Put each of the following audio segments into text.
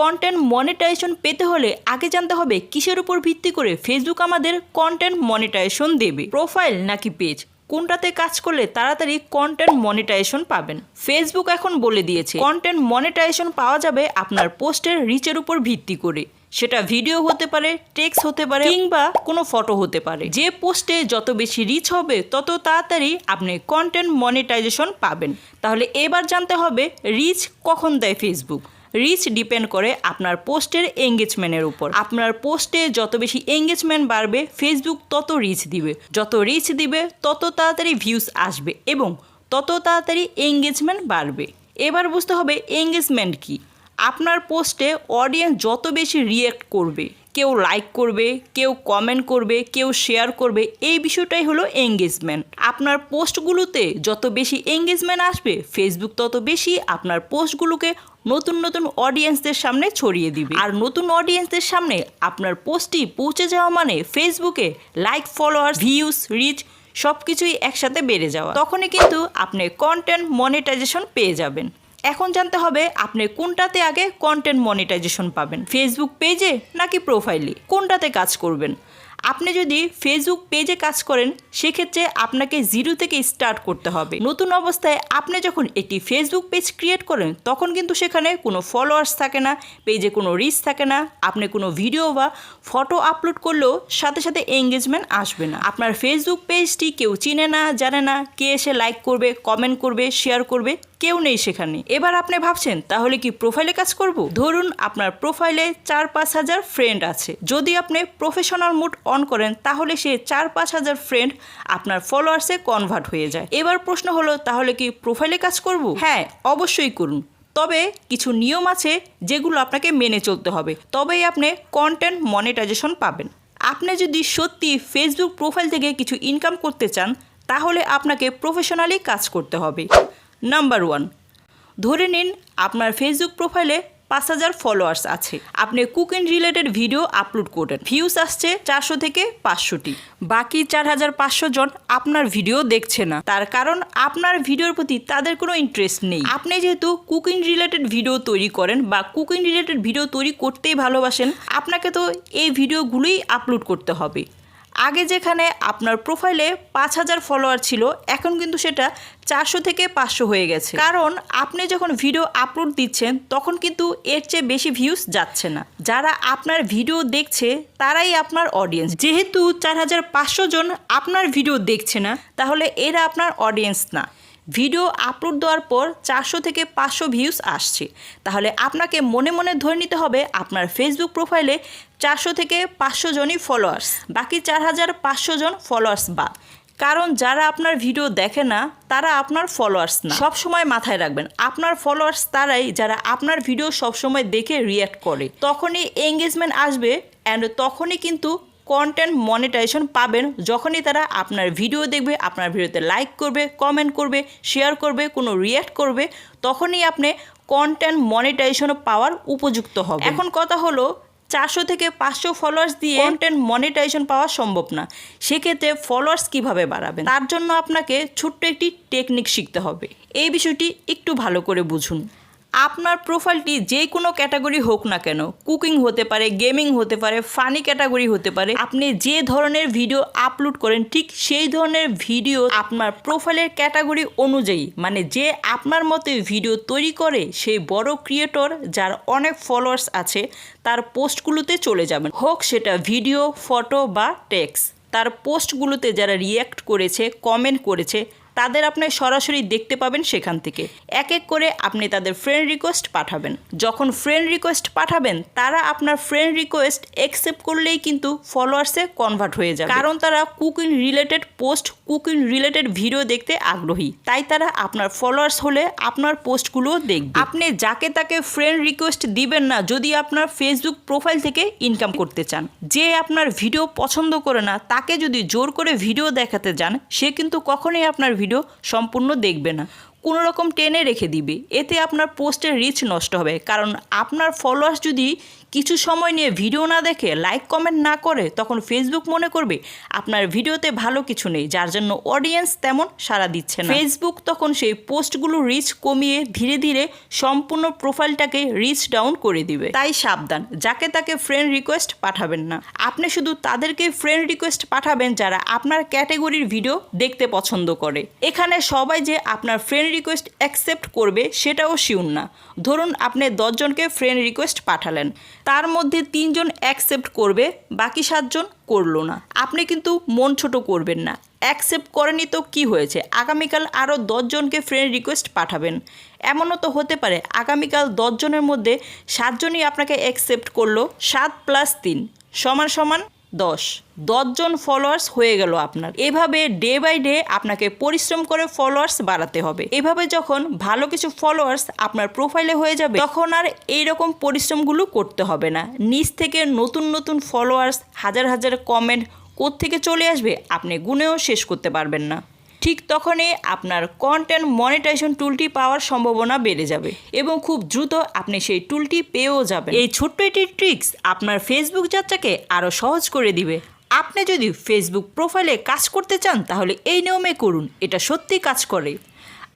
Content monetization পেতে হলে আগে জানতে হবে কিসের উপর ভিত্তি করে ফেসবুক আমাদের কন্টেন্ট মনিটাইজেশন দেবে। প্রোফাইল নাকি পেজ কোনটাতে কাজ করলে তাড়াতাড়ি কন্টেন্ট মনিটাইজেশন পাবেন? ফেসবুক এখন বলে দিয়েছে কন্টেন্ট মনিটাইজেশন পাওয়া যাবে আপনার পোস্টের রিচের উপর ভিত্তি করে। সেটা ভিডিও হতে পারে টেক্সট হতে পারে, কিংবা কোনো ফটো হতে পারে। যে পোস্টে যত বেশি রিচ হবে, তত তাড়াতাড়ি আপনি কন্টেন্ট মনিটাইজেশন পাবেন। তাহলে এবার জানতে হবে রিচ কখন দেয় ফেসবুক রিচ ডিপেন্ড করে আপনার পোস্টের এঙ্গেজমেন্টের উপর। আপনার পোস্টে যত বেশি এঙ্গেজমেন্ট বাড়বে ফেসবুক তত রিচ দিবে। যত রিচ দিবে, তত তাড়াতাড়ি ভিউজ আসবে এবং তত তাড়াতাড়ি এঙ্গেজমেন্ট বাড়বে। এবার বুঝতে হবে এঙ্গেজমেন্ট কি। আপনার পোস্টে অডিয়েন্স যত বেশি রিয়েক্ট করবে কেউ লাইক করবে, কেউ কমেন্ট করবে, কেউ শেয়ার করবে, এই বিষয়টাই হলো এঙ্গেজমেন্ট আপনার পোস্টগুলোতে যত বেশি এঙ্গেজমেন্ট আসবে ফেসবুক তত বেশি আপনার পোস্টগুলোকে নতুন নতুন অডিয়েন্সদের সামনে ছড়িয়ে দিবে। আর নতুন অডিয়েন্সদের সামনে আপনার পোস্টটি পৌঁছে যাওয়া মানে ফেসবুকে লাইক ফলোয়ার ভিউজ রিচ সব কিছুই একসাথে বেড়ে যাওয়া। তখনই কিন্তু আপনি কন্টেন্ট মনিটাইজেশন পেয়ে যাবেন। এখন জানতে হবে আপনি কোনটাতে আগে কন্টেন্ট মনিটাইজেশন পাবেন ফেসবুক পেজে নাকি প্রোফাইলে কোনটাতে কাজ করবেন? আপনি যদি ফেসবুক পেজে কাজ করেন, সেক্ষেত্রে আপনাকে জিরো থেকে স্টার্ট করতে হবে। নতুন অবস্থায় আপনি যখন একটি ফেসবুক পেজ ক্রিয়েট করেন, তখন কিন্তু সেখানে কোনো ফলোয়ার্স থাকে না পেজে কোনো রিচ থাকে না, আপনি কোনো ভিডিও বা ফটো আপলোড করলেও সাথে সাথে এঙ্গেজমেন্ট আসবে না। আপনার ফেসবুক পেজটি কেউ চিনে না, জানে না, কে এসে লাইক করবে কমেন্ট করবে শেয়ার করবে কেউ নেই সেখানে। এবার আপনি ভাবছেন, তাহলে কি প্রোফাইলে কাজ করব? ধরুন আপনার প্রোফাইলে চার পাঁচ হাজার ফ্রেন্ড আছে। যদি আপনি প্রফেশনাল মুড অন করেন, তাহলে সে চার পাঁচ হাজার ফ্রেন্ড আপনার ফলোয়ার্সে কনভার্ট হয়ে যায়। এবার প্রশ্ন হলো, তাহলে কি প্রোফাইলে কাজ করব? হ্যাঁ অবশ্যই করুন। তবে কিছু নিয়ম আছে যেগুলো আপনাকে মেনে চলতে হবে। তবেই আপনি কন্টেন্ট মনিটাইজেশন পাবেন। আপনি যদি সত্যি ফেসবুক প্রোফাইল থেকে কিছু ইনকাম করতে চান, তাহলে আপনাকে প্রফেশনালি কাজ করতে হবে। নাম্বার ওয়ান ধরে নিন আপনার ফেসবুক প্রোফাইলে পাঁচ হাজার ফলোয়ার্স আছে। আপনি কুকিং রিলেটেড ভিডিও আপলোড করেন ভিউস আসছে চারশো থেকে পাঁচশোটি। বাকি চার হাজার পাঁচশো জন আপনার ভিডিও দেখছে না। তার কারণ আপনার ভিডিওর প্রতি তাদের কোনো ইন্টারেস্ট নেই। আপনি যেহেতু কুকিং রিলেটেড ভিডিও তৈরি করেন বা কুকিং রিলেটেড ভিডিও তৈরি করতেই ভালোবাসেন, আপনাকে তো এই ভিডিওগুলোই আপলোড করতে হবে। আগে যেখানে আপনার প্রোফাইলে পাঁচ হাজার ফলোয়ার ছিল, এখন কিন্তু সেটা চারশো থেকে পাঁচশো হয়ে গেছে। কারণ আপনি যখন ভিডিও আপলোড দিচ্ছেন, তখন কিন্তু এর চেয়ে বেশি ভিউজ যাচ্ছে না। যারা আপনার ভিডিও দেখছে, তারাই আপনার অডিয়েন্স যেহেতু চার হাজার পাঁচশো জন আপনার ভিডিও দেখছে না, তাহলে এরা আপনার অডিয়েন্স না। ভিডিও আপলোড দেওয়ার পর চারশো থেকে পাঁচশো ভিউজ আসছে। তাহলে আপনাকে মনে মনে ধরে নিতে হবে আপনার ফেসবুক প্রোফাইলে চারশো থেকে পাঁচশো জনই ফলোয়ার্স বাকি চার হাজার পাঁচশো জন ফলোয়ার্স বাদ। কারণ যারা আপনার ভিডিও দেখে না, তারা আপনার ফলোয়ার্স না। সব সময় মাথায় রাখবেন, আপনার ফলোয়ার্স তারাই যারা আপনার ভিডিও সবসময় দেখে রিয়্যাক্ট করে। তখনই এঙ্গেজমেন্ট আসবে অ্যান্ড তখনই কিন্তু কন্টেন্ট মনিটাইজেশন পাবেন যখনই তারা আপনার ভিডিও দেখবে আপনার ভিডিওতে লাইক করবে কমেন্ট করবে শেয়ার করবে কোনো রিয়্যাক্ট করবে তখনই আপনি কন্টেন্ট মনিটাইজেশন পাওয়ার উপযুক্ত হবে এখন কথা হলো চারশো থেকে পাঁচশো ফলোয়ার্স দিয়ে কন্টেন্ট মনিটাইজেশন পাওয়া সম্ভব না। সেক্ষেত্রে ফলোয়ার্স কীভাবে বাড়াবেন? তার জন্য আপনাকে ছোট্ট একটি টেকনিক শিখতে হবে। এই বিষয়টি একটু ভালো করে বুঝুন। আপনার প্রোফাইলটি যে কোনো ক্যাটাগরি হোক না কেন, কুকিং হতে পারে, গেমিং হতে পারে, ফানি ক্যাটাগরি হতে পারে, আপনি যে ধরনের ভিডিও আপলোড করেন, ঠিক সেই ধরনের ভিডিও আপনার প্রোফাইলের ক্যাটাগরি অনুযায়ী মানে যে আপনার মতে ভিডিও তৈরি করে সেই বড় ক্রিয়েটর যার অনেক ফলোয়ার্স আছে, তার পোস্টগুলোতে চলে যাবেন। হোক সেটা ভিডিও, ফটো বা টেক্স তার পোস্টগুলোতে যারা রিয়্যাক্ট করেছে কমেন্ট করেছে তাদের আপনি সরাসরি দেখতে পাবেন সেখান থেকে। এক এক করে আপনি তাদের ফ্রেন্ড রিকোয়েস্ট পাঠাবেন। যখন ফ্রেন্ড রিকোয়েস্ট পাঠাবেন, তারা আপনার ফ্রেন্ড রিকোয়েস্ট অ্যাকসেপ্ট করলেই কিন্তু ফলোয়ার্সে কনভার্ট হয়ে যাবে। কারণ তারা cooking related post cooking related video দেখতে আগ্রহী। তাই তারা আপনার ফলোয়ার্স হলে আপনার পোস্টগুলো দেখবে। আপনি যাকে তাকে ফ্রেন্ড রিকোয়েস্ট দিবেন না, যদি আপনার ফেসবুক প্রোফাইল থেকে ইনকাম করতে চান, যে আপনার ভিডিও পছন্দ করে না, তাকে যদি জোর করে ভিডিও দেখাতে যান, সে কিন্তু কখনোই আপনার ভিডিও সম্পূর্ণ দেখবে না। কোনো রকম টেনে রেখে দিবে। এতে আপনার পোস্টের রিচ নষ্ট হবে। কারণ আপনার ফলোয়ার্স যদি কিছু সময় নিয়ে ভিডিও না দেখে লাইক কমেন্ট না করে তখন ফেসবুক মনে করবে আপনার ভিডিওতে ভালো কিছু নেই, যার জন্য অডিয়েন্স তেমন সাড়া দিচ্ছে না। ফেসবুক তখন সেই পোস্টগুলো রিচ কমিয়ে ধীরে ধীরে সম্পূর্ণ প্রোফাইলটাকে রিচ ডাউন করে দিবে। তাই সাবধান, যাকে তাকে ফ্রেন্ড রিকোয়েস্ট পাঠাবেন না। আপনি শুধু তাদেরকে ফ্রেন্ড রিকোয়েস্ট পাঠাবেন যারা আপনার ক্যাটাগরির ভিডিও দেখতে পছন্দ করে। এখানে সবাই যে আপনার ফ্রেন্ড রিকোয়েস্ট অ্যাকসেপ্ট করবে সেটাও শিউন না। ধরুন আপনি দশজনকে ফ্রেন্ড রিকোয়েস্ট পাঠালেন। তার মধ্যে তিনজন অ্যাকসেপ্ট করবে, বাকি সাতজন করল না। আপনি কিন্তু মন ছোট করবেন না। অ্যাকসেপ্ট করেনি তো কি হয়েছে? আগামীকাল আরও দশজনকে ফ্রেন্ড রিকোয়েস্ট পাঠাবেন। এমনও তো হতে পারে, আগামীকাল দশজনের মধ্যে সাতজনই আপনাকে অ্যাকসেপ্ট করল, সাত প্লাস তিন। সমান সমান দশ। দশজন ফলোয়ার্স হয়ে গেল আপনার। এভাবে ডে বাই ডে আপনাকে পরিশ্রম করে ফলোয়ার্স বাড়াতে হবে। এভাবে যখন ভালো কিছু ফলোয়ার্স আপনার প্রোফাইলে হয়ে যাবে, তখন আর এইরকম পরিশ্রমগুলো করতে হবে না। নিচ থেকে নতুন নতুন ফলোয়ার্স হাজার হাজার কমেন্ট থেকে চলে আসবে, আপনি গুনেও শেষ করতে পারবেন না। ঠিক তখনই আপনার কন্টেন্ট মনিটাইজেশন টুলটি পাওয়ার সম্ভাবনা বেড়ে যাবে এবং খুব দ্রুত আপনি সেই টুলটি পেয়েও যাবেন। এই ছোট্ট একটি ট্রিক্স আপনার ফেসবুক যাত্রাকে আরও সহজ করে দিবে। আপনি যদি ফেসবুক প্রোফাইলে কাজ করতে চান, তাহলে এই নিয়মে করুন। এটা সত্যি কাজ করে।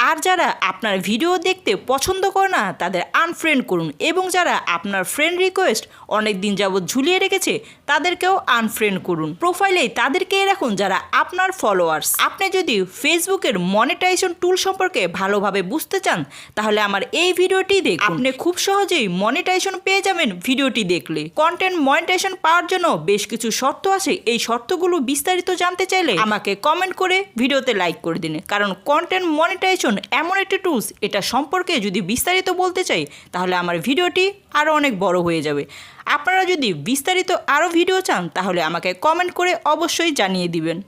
আর যারা আপনার ভিডিও দেখতে পছন্দ করে না, তাদের আনফ্রেন্ড করুন। এবং যারা আপনার ফ্রেন্ড রিকোয়েস্ট অনেক দিন যাবৎ ঝুলিয়ে রেখেছে, তাদেরকেও আনফ্রেন্ড করুন। প্রোফাইলে তাদেরকে রাখুন যারা আপনার ফলোয়ার্স আপনি যদি ফেসবুকের মনিটাইজেশন টুল সম্পর্কে ভালোভাবে বুঝতে চান, তাহলে আমার এই ভিডিওটি দেখুন। আপনি খুব সহজেই মনিটাইজেশন পেয়ে যাবেন ভিডিওটি দেখলে। কন্টেন্ট মনিটাইজেশন পাওয়ার জন্য বেশ কিছু শর্ত আছে। এই শর্তগুলো বিস্তারিত জানতে চাইলে আমাকে কমেন্ট করে ভিডিওতে লাইক করে দিন। কারণ কন্টেন্ট মনিটাইজেশন এমন একটি টুলস এটা সম্পর্কে যদি বিস্তারিত বলতে চাই, তাহলে আমার ভিডিওটি আরও অনেক বড় হয়ে যাবে। আপনারা যদি বিস্তারিত আরও ভিডিও চান, তাহলে আমাকে কমেন্ট করে অবশ্যই জানিয়ে দিবেন।